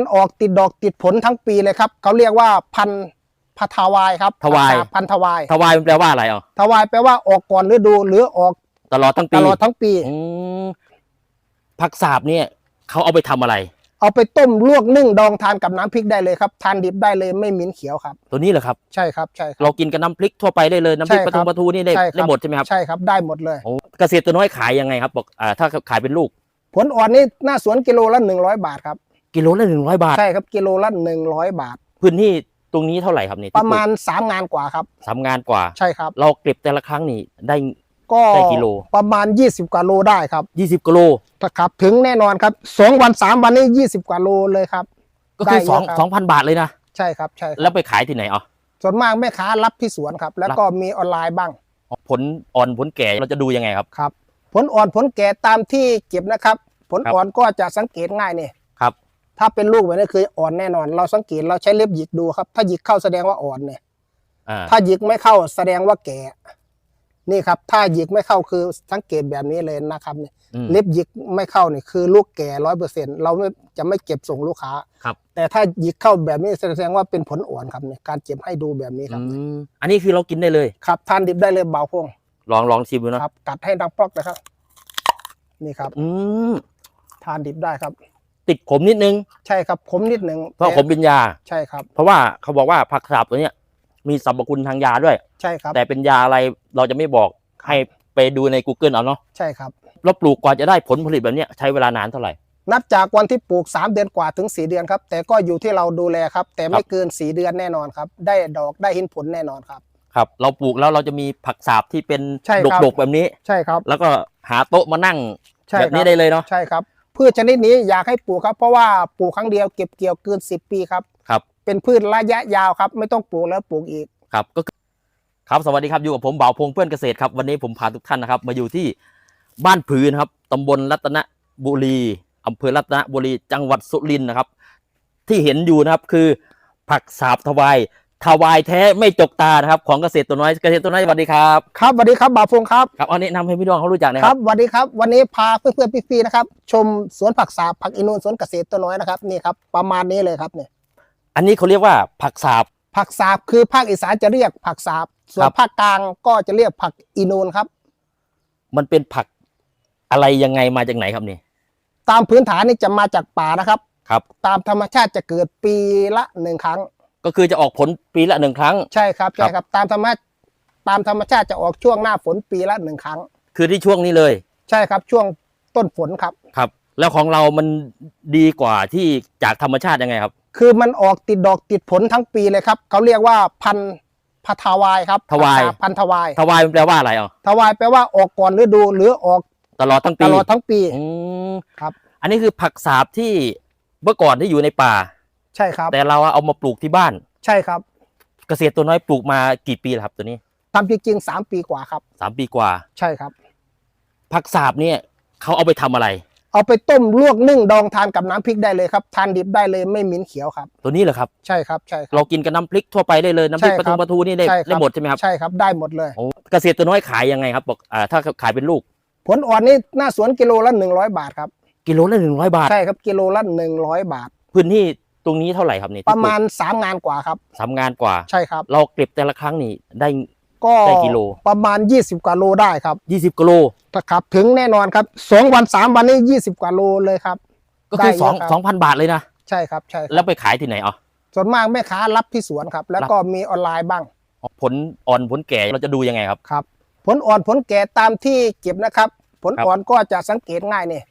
มันออกติดดอกติดผลทั้งปีเลยครับเขาเรียกว่าพันธุ์พัทวายครับทวายภษพันธุ์ทวายทวายมันแปลว่าอะไรอะทวายแปลว่าออกก่อนฤดูหรือออกตลอดทั้งตปีลอดทั้งปีอืมผักสาบเนี่ยเขาเอาไปทำอะไร เอาไปต้มลวกนึ่งดองทานกับน้ำพริกได้เลยครับ ทานดิบได้เลยไม่เหม็นเขียวครับ ตัวนี้เหรอครับใช่ครับใช่ครับเรากินกับน้ำพริกทั่วไปได้เลยน้ำพริกใช่ปครัลาบทูปลาทูนี่ได้ใช่ครับได้หมดใช่ไหมครับใช่ครับได้หมดเลยโอ้เกษตรตัวน้อยขายยังไงครับบอกอ่าถ้าขายเป็นลูก ผลอ่อนนี่หน้าสวนกิโลละหนึ่งร้อยบาทครับ กิโลละหนึ่งร้อยบาท ใช่ครับกิโลละหนึ่งร้อยบาท พื้นที่ตรงนี้เท่าไหร่ครับนี่ประมาณสามงานกว่าครับสามงานกว่าใช่ครับ เราเก็บแต่ละครั้งนี่ได้ก็ได้กิโลประมาณ 20กว่าโลได้ครับยี่สิบกิโลครับถึงแน่นอนครับสองวันสามวันนี้20กว่าโลเลยครับ ก็คือได้เยอะสองครับสองพันบาทเลยนะ ใช่ครับใช่ครับแล้วไปขายที่ไหนอะส่วนมากแม่ค้ารับที่สวนครับ แล้วก็มีออนไลน์บ้าง ผลอ่อนผลแก่เราจะดูยังไงครับครับ ผลอ่อนผลแก่ตามที่เก็บนะครับ ผลครับอ่อนก็จะสังเกตง่ายเนี่ยครับ ถ้าเป็นลูกแบบนี้คืออ่อนแน่นอน เราสังเกตเราใช้เล็บหยิกดูครับ ถ้าหยิกเข้าแสดงว่าอ่อนเนี่ยอ่าถ้าหยิกไม่เข้าแสดงว่าแก่ นี่ครับ ถ้าหยิกไม่เข้าคือสังเกตแบบนี้เลยนะครับเนี่ยอืมเล็บหยิกไม่เข้าเนี่ยคือลูกแก่ร้อยเปอร์เซ็นเราไม่จะไม่เก็บส่งลูกค้าครับ แต่ถ้าหยิกเข้าแบบนี้แสดงว่าเป็นผลอ่อนครับเนี่ยการเจ็บให้ดูแบบนี้คอืรับมอันนี้คือเรากินได้เลยครับทานดิบได้เลยเบาพงลองลองชิมดูนะครับ กัดให้ดังปลอกนะครับ นี่ครับ อืมทานดิบได้ครับ ติดขมนิดนึง ใช่ครับขมนิดหนึ่งเพราะแต่ขมเป็นยา ใช่ครับ เพราะว่าเขาบอกว่าผักสาบตัวเนี้ยมีสรรพคุณทางยาด้วย ใช่ครับ แต่เป็นยาอะไรเราจะไม่บอกให้ไปดูใน Google เอาเนาะใช่ครับเราปลูกกว่าจะได้ผลผลิตแบบเนี้ยใช้เวลานานเท่าไหร่ นับจากวันที่ปลูก 3 เดือนกว่าถึง 4 เดือนครับ แต่ก็อยู่ที่เราดูแลครับ แต่ไม่เกิน 4 เดือนแน่นอนครับ ได้ดอกได้เห็นผลแน่นอนครับครับ เราปลูกแล้วเราจะมีผักสาบที่เป็นใช่ครับดกๆแบบนี้ ใช่ครับ แล้วก็หาโต๊ะมานั่งใช่แบบคนี้รับได้เลยเนาะใช่ครับ พืชชนิดนี้อยากให้ปลูกครับ เพราะว่าปลูกครั้งเดียวเก็บเกี่ยวเกิน 10 ปีครับครับ เป็นพืชระยะยาวครับ ไม่ต้องปลูกแล้วปลูกอีกครับก็คือครับสวัสดีครับอยู่กับผมบ่าวพงเพื่อนเกษตรครับวันนี้ผมพาทุกท่านนะครับ มาอยู่ที่บ้านผืนครับตำบลรัตนบุรีอำเภอรัตนบุรีจังหวัดสุรินทร์นะครับ ที่เห็นอยู่นะครับคือผักสาบทวาย ทวายแท้ไม่จกตานะครับของเกษตรตัวน้อยเกษตรตัวน้อยสวัสดีครับครับสวัสดีครับบ่าวพงครับครับเอาแนะนำให้พี่น้องเขารู้จักนะคครัรับบสวัสดีครับ วันนี้พาเพื่อนๆพี่ๆนะครับ ชมสวนผักสาบผักอินูนสวนเกษตรตัวน้อยนะครับนี่ครับประมาณนี้เลยครับเนี่ยอันนี้เขาเรียกว่าผักสาบ ผักสาบคือภาคอีสานจะเรียกผักสาบส่วคนรับ ภาคกลางก็จะเรียกผักอีนูนครับ มันเป็นผักอะไรยังไงมาจากไหนครับนี่ตามพื้นฐานนี่จะมาจากป่านะครับ ครับ ตามธรรมชาติจะเกิดปีละหนึ่งครั้ง ก็คือจะออกผลปีละหนึ่งครั้ง ใช่ครับครับใช่ครับ ตามธรรมชาติตามธรรมชาติจะออกช่วงหน้าฝนปีละหนึ่งครั้ง คือที่ช่วงนี้เลย ใช่ครับช่วงต้นฝนครับ ครับ แล้วของเรามันดีกว่าที่จากธรรมชาติยังไงครับ คือมันออกติดดอกติดผลทั้งปีเลยครับเขาเรียกว่าพันธุ์พัทวายครับทวายผักสบพันธุ์ทวายทวายมันแปลว่าอะไรอะทวายแปลว่าออกก่อนฤดูหรือออกตลอดทั้งตปีลอดทั้งปีอืมครับ อันนี้คือผักสาบที่เมื่อก่อนที่อยู่ในป่า ใช่ครับ แต่เราเอามาปลูกที่บ้าน ใช่ครับ เกษตรตัวน้อยปลูกมากี่ปีแล้วครับตัวนี้ตามจริงๆสามปีกว่าครับสามปีกว่า ใช่ครับ ผักสาบเนี่ยเขาเอาไปทำอะไร เอาไปต้มลวกนึ่งดองทานกับน้ำพริกได้เลยครับ ทานดิบได้เลยไม่เหม็นเขียวครับ ตัวนี้เหรอครับ ใช่ครับใช่ครับเรากินกับน้ำพริกทั่วไปได้เลยน้ำพริกใช่ปลาครัทูบปลาทูนี่ได้ใช่ครับได้หมดใช่ไหมครับใช่ครับได้หมดเลยโอ้เกษตรตัวน้อยขายยังไงครับบอกอ่าถ้าขายเป็นลูก ผลอ่อนนี่หน้าสวนกิโลละหนึ่งร้อยบาทครับกิโลละหนึ่งร้อยบาทใช่ครับกิโลละหนึ่งร้อยบาท พื้นที่ ตรงนี้เท่าไหร่ครับนี่ประมาณสามงานกว่าครับสามงานกว่าใช่ครับ เราเก็บแต่ละครั้งนี่ได้ก็ได้กิโลประมาณ 20กว่าโลได้ครับยี่สิบกิโลครับถึงแน่นอนครับสองวันสามวันนี้20กว่าโลเลยครับ ก็คือได้สองเยะรับสองพันบาทเลยนะใช่ครับใช่ครับแล้วไปขายที่ไหนอะส่วนมากแม่ค้ารับที่สวนครับ แล้วก็มีออนไลน์บ้าง ผลอ่อนผลแก่เราจะดูยังไงครับครับ ผลอ่อนผลแก่ตามที่เก็บนะครับ ผลครับอ่อนก็จะสังเกตง่ายเนี่ยครับ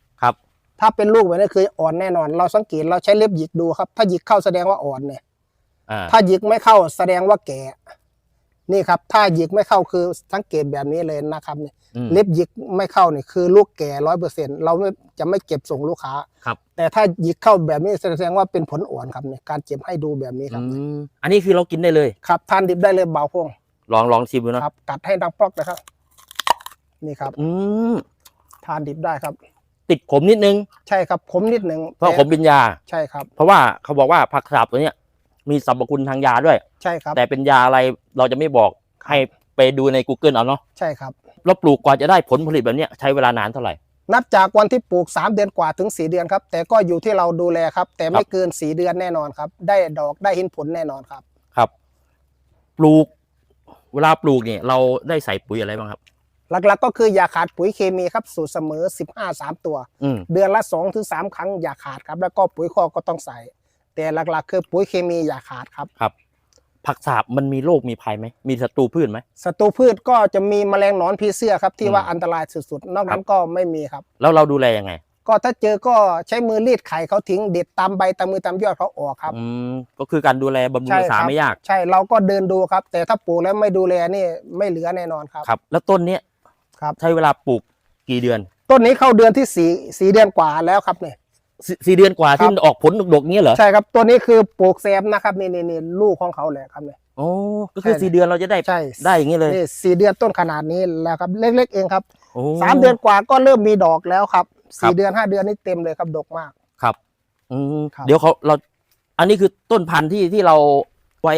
ถ้าเป็นลูกแบบนี้คืออ่อนแน่นอน เราสังเกตเราใช้เล็บหยิกดูครับ ถ้าหยิกเข้าแสดงว่าอ่อนเนี่ยอ่าถ้าหยิกไม่เข้าแสดงว่าแก่ นี่ครับ ถ้าหยิกไม่เข้าคือสังเกตแบบนี้เลยนะครับเนี่ยอืมเล็บหยิกไม่เข้าเนี่ยคือลูกแก่ร้อยเปอร์เซ็นเราไม่จะไม่เก็บส่งลูกค้าครับ แต่ถ้าหยิกเข้าแบบนี้แสดงว่าเป็นผลอ่อนครับเนี่ยการเจ็บให้ดูแบบนี้คอืรับมอันนี้คือเรากินได้เลยครับทานดิบได้เลยเบาพงลองลองชิมดูนะครับกัดให้ดังปลอกนะครับ นี่ครับ อืมทานดิบได้ครับ ติดขมนิดนึง ใช่ครับขมนิดหนึ่งเพราะแต่ขมเป็นยา ใช่ครับ เพราะว่าเขาบอกว่าผักสาบตัวเนี้ยมีสรรพคุณทางยาด้วย ใช่ครับ แต่เป็นยาอะไรเราจะไม่บอกให้ไปดูใน Google เอาเนาะใช่ครับเราปลูกกว่าจะได้ผลผลิตแบบเนี้ยใช้เวลานานเท่าไหร่ นับจากวันที่ปลูก 3 เดือนกว่าถึง 4 เดือนครับ แต่ก็อยู่ที่เราดูแลครับ แต่ไม่เกิน 4 เดือนแน่นอนครับ ได้ดอกได้เห็นผลแน่นอนครับ ครับ ปลูก เวลาปลูกเนี่ยเราได้ใส่ปุ๋ยอะไรบ้างครับ หลักๆก็คืออย่าขาดปุ๋ยเคมีครับ สูตรเสมอ 15 3 ตัวอืมเดือนละ2ถึง3ครั้งอย่าขาดครับ แล้วก็ปุ๋ยคอกก็ต้องใส่ แต่หลักๆ คือปุ๋ยเคมีอย่าขาดครับครับ ผักสาบมันมีโรคมีภัยไหมมีศัตรูพืชไหมศัตรูพืชก็จะมีแมลงหนอนผีเสื้อครับที่อืมว่าอันตรายสุดๆ นอกนั้นก็ไม่มีครับ แล้วเราดูแลยังไง ก็ถ้าเจอก็ใช้มือรีดไข่เขาทิ้งเด็ดตามใบตามมือตามยอดเขาออกครับอืมก็คือการดูแลบำรุงใช่รักษาครับไม่ยาก ใช่เราก็เดินดูครับ แต่ถ้าปลูกแล้วไม่ดูแลนี่ไม่เหลือแน่นอนครับครับ แล้วต้นเนี้ย ครับ ใช้เวลาปลูกกี่เดือน ต้นนี้เข้าเดือนที่สี่สี่เดือนกว่าแล้วครับเนี่ยสสี่เดือนกว่าครัที่บออกผลดกๆเงี้ยเหรอใช่ครับตัวนี้คือปลูกแซมนะครับนี่นี่นี่ลูกของเขาแหละครับเนี่ยโอ้ก็คือใช่สี่เดือนเราจะได้ใช่ได้อย่างนี้เลยนี่สี่เดือนต้นขนาดนี้แล้วครับเล็ก ๆ เองครับโอ้สามเดือนกว่าก็เริ่มมีดอกแล้วครับครัสี่บเดือนห้าเดือนนี่เต็มเลยครับดกมากครับ อืมครับเดี๋ยวเขาเรา อันนี้คือต้นพันธุ์ที่ที่เราไว้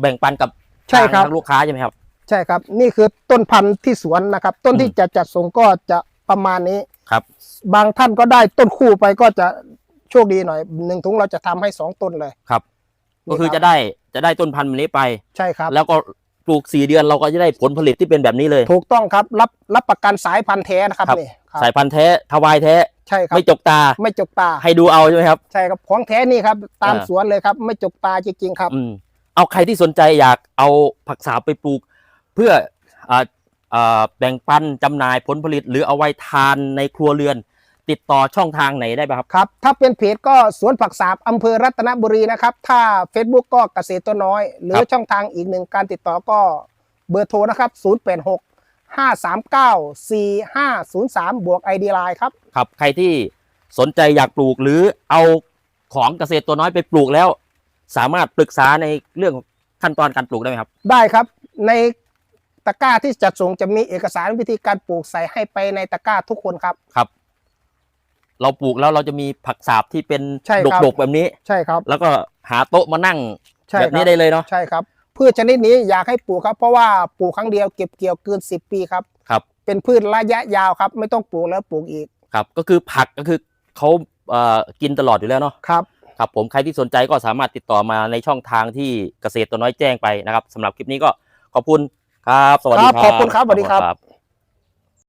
แบ่งปันกับใช่ครับทางลูกค้าใช่ไหมครับ ใช่ครับ นี่คือต้นพันธุ์ที่สวนนะครับ ต้นที่อืมจะจัดส่งก็จะประมาณนี้ครับ บางท่านก็ได้ต้นคู่ไปก็จะโชคดีหน่อยหนึ่งถุงเราจะทำให้สองต้นเลยครับนี่ก็คือรับจะได้จะได้ต้นพันธุ์แบบนี้ไปใช่ครับ แล้วก็ปลูกสี่เดือนเราก็จะได้ผลผลิตที่เป็นแบบนี้เลย ถูกต้องครับ รับรับประกันสายพันธุ์แท้นะครับครับนี่ครับสายพันธุ์แท้ทวายแท้ใช่ครับไม่จกตาไม่จกตาให้ดูเอาใช่ไหมครับใช่ครับของแท้นี่ครับ ตามอ่าสวนเลยครับ ไม่จกตาจริงๆครับอืมเอาใครที่สนใจอยากเอาผักสาบไปปลูก เพื่ออ่าอ่าแบ่งปันจำหน่ายผลผลิต หรือเอาไว้ทานในครัวเรือน ติดต่อช่องทางไหนได้บ้างครับครับ ถ้าเป็นเพจก็สวนผักสาบอำเภอรัตนบุรีนะครับ ถ้า Facebook ก็เกษตรตัวน้อย หรืครัอบช่องทางอีกหนึ่งการติดต่อก็เบอร์โทรนะครับ 086 539 4503 บวก ID Line ครับครับ ใครที่สนใจอยากปลูกหรือเอาของเกษตรตัวน้อยไปปลูกแล้ว สามารถปรึกษาในเรื่องขั้นตอนการปลูกได้ไหมครับ ได้ครับใน ตะกร้าที่จัดส่งจะมีเอกสารวิธีการปลูกใส่ให้ไปในตะกร้าทุกคนครับ ครับ เราปลูกแล้วเราจะมีผักสาบที่เป็นใช่ครับ ดกๆแบบนี้ ใช่ครับแล้วก็หาโต๊ะมานั่งใช่แบบคนี้รับได้เลยเนาะ ใช่ครับพืชชนิดนี้อยากให้ปลูกครับ เพราะว่าปลูกครั้งเดียวเก็บเกี่ยวเกิน10 ปีครับ ครับ เป็นพืชระยะยาวครับ ไม่ต้องปลูกแล้วปลูกอีกครับ ก็คือผักก็คือเขาเอ่อกินตลอดอยู่แล้วเนาะ ครับ ครับผมใครที่สนใจก็สามารถติดต่อมาในช่องทางที่เกษตรตัวน้อยแจ้งไปนะครับสำหรับคลิปนี้ก็ขอบคุณ ครับ สวัสดีครับครับ ขอบคุณครับ สวัสดีครับขอณ